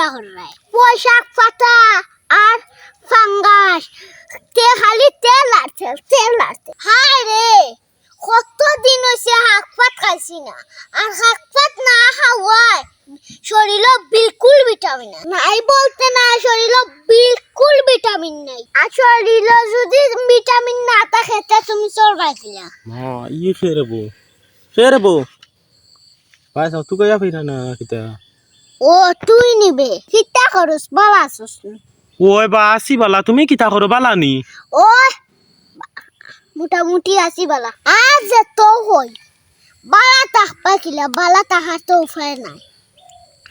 কিতা হরাই পোশাক পাতা আর ফাঙ্গাস তে খালি তেল আর তেল তেল হায় রে! কত দিন হয়েছে শাক পাত খাইছি না। আর শাক পাত না খাওয়ায় শরীরে বিলকুল ভিটামিন নাই। বলতে না শরীরে বিলকুল ভিটামিন নাই। আর শরীরে যদি ভিটামিন না তা তুমি চরবাইছিলা মা ই ফেরে বো ফেরে ভাই সব তুই কইয়া ফিরা না, কিতা? ও তুই নিবে। কিতা করস বাবা আসস ওই বা আসি বালা তুমি কিতা করো বালানি ও মোটামুটি আসি বালা। আজ যে তো হই বালা তাহবা কিলা বালা তাহার তো উপায় নাই।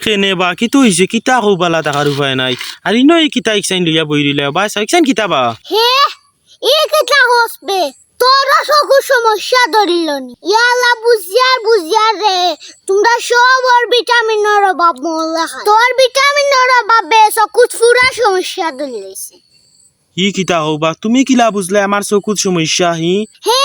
কেনে বা কি তুই হইছে কিতা কো বালা টাকার উপায় নাই? আর ইনো এই কিতা ইকসাইন লইয়া বই দিলে বা ইকসাইন কিতা বা? হে ই কিতা হসবে তোর সকু সমস্যা ইয়ালা বুঝিয়ার বুঝিয়ার রে তোমরা সব ওর ভিটামিনের অভাব মহল্লা খায় তোর ভিটামিনের অভাবে চকুত ফুরা সমস্যা ধরিলেছে। কিতা তুমি কিলা বুঝলে আমার চকুত সমস্যা হি? হে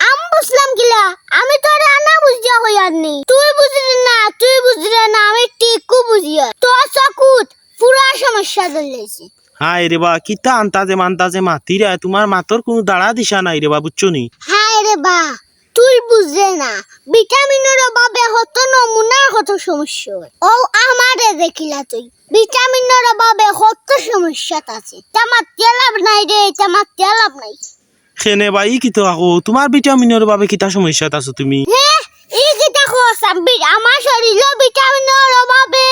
আমি বুঝলাম কিলা আমি তোর আনা বুঝিয়া হইয়ার নেই তুই বুঝলি না তুই বুঝলি না আমি টিকু বুঝিয়া তোর চকুত পুরা সমস্যা ধরলেছে। হাই রে বা কিতা আন্তাজে মান্তাজে মাতি রে তোমার মাতর কোনো দাঁড়া দিশা নাই রে বা বুঝছ নি? হায় রে বা তুই বুঝলে না ভিটামিনের অভাবে হতো নমুনার কত সমস্যা। হয়। ও আমারে দেখিলা তুই ভিটামিনের অভাবে কত সমস্যা আছে তামার তেলাভ নাই রে তামার তেলাভ নাই। কেনে বা ই কিতা আকো তোমার ভিটামিনের বাবে কিতা সমস্যাত আছো তুমি? হে এই যে দেখো সাব্বির আমার শরীরে ভিটামিনের অভাবে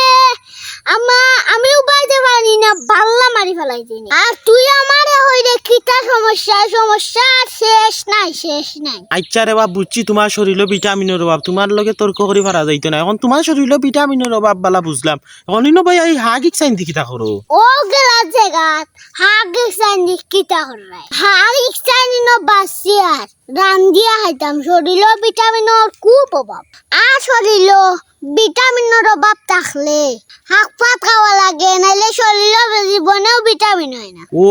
আমা আমি উবাইতে পারি না বাল্লা মারি ফেলাইছি আর তুই আমারে হইলে কিতা সমস্যা? সমস্যা শেষ নাই শেষ নাই। আচ্ছা রে বা বুঝছি তোমার শরীরে ভিটামিনের অভাব। তোমার লগে তর্ক করি পারা যাইতো না। এখন তোমার শরীরে ভিটামিনের অভাব বালা বুঝলাম। এখন ইনো ভাই এই হাগ ইকসাইন দি কিতা করো? ও গেলা জায়গাত হাগ ইকসানি কিতা হরাই হাগ ইকসানি ন বাসি আর। রান্দিয়া খাইতাম। শরীরে ভিটামিনের খুব অভাব। আর শরীরে ভিটামিনের অভাব থাকলে শাক পাত খাওয়া লাগে নাইলে শরীরে জীবনেও ভিটামিন হয় না। ও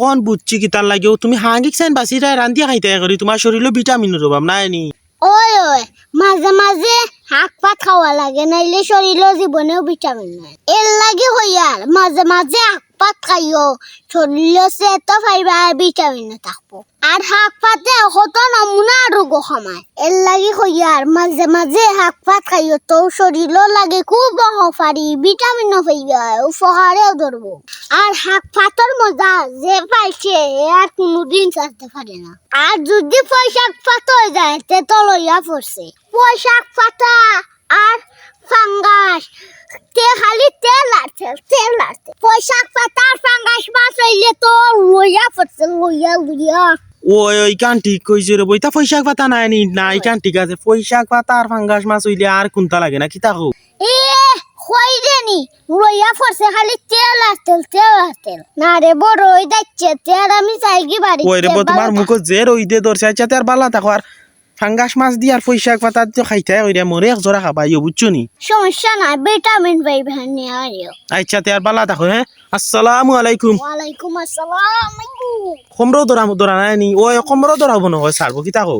কোন বুঝছি কিতার লাগে। তুমি হাঙ্গিক সাইন বাসি রায় রান্ধিয়া খাইতে করি তোমার শরীরে ভিটামিনের অভাব নাই নি? ওই ওই মাঝে মাঝে শাক পাত খাওয়া লাগে নাইলে শরীরে জীবনেও ভিটামিন নাই। এর লাগে হইয়ার মাঝে মাঝে শাক পাত খাইও শরীরে সে তো ফাইবার ভিটামিন থাকব আর শাক পাতে কত নমুনা রোগ সমায় এর লাগে হইয়ার মাঝে মাঝে শাক পাত খাইও, তো শরীরও লাগে খুব অফারি ভিটামিন পাইবা উপকারেও ধরবো আর শাক পাতর মজা যে পাইছে আর কোনোদিন চাইতে পারে না। আর যদি পয়সাক পাত হয়ে যায়, তে তো লইয়া পড়ছে পয়সাক পাতা আর ফাঙ্গাস তে খালি তেল আর তেল তেল আর তেল পয়সাক পাতা আর ফাঙ্গাস মাছ হইলে তো পড়ছে লইয়া লইয়া ওই ওই কান কইছে রে বইতা পয়সা পাতা নাই নি নাই কান ঠিক আছে পয়সা পাতা আর ফাঙ্গাস মাছ হইলে আর কোনটা লাগে না কিতা কো এ হই দেনি লইয়া পড়ছে খালি তেল আর তেল তেল আর তেল। না রে বড় তেল আমি চাই কি বাড়ি ওই রে তোমার মুখ যে রই দে ধরছে আচ্ছা তার বালা থাকো আর ফাঙ্গাস মাছ দিয়ে আর পয়সা পাতা তো খাইতে ওই রে মরে এক জোড়া খাবা ইয়ে বুঝছ নি? সমস্যা নাই ভিটামিন পাই নিয়ে আরিও আচ্ছা আর বালা থাকো হ্যাঁ? আসসালামু আলাইকুম। ওয়ালাইকুম আসসালাম। কমরো ধরা দরা নাই নি? ওই কমরো ধরাবো নহয় সারবো কিতা কো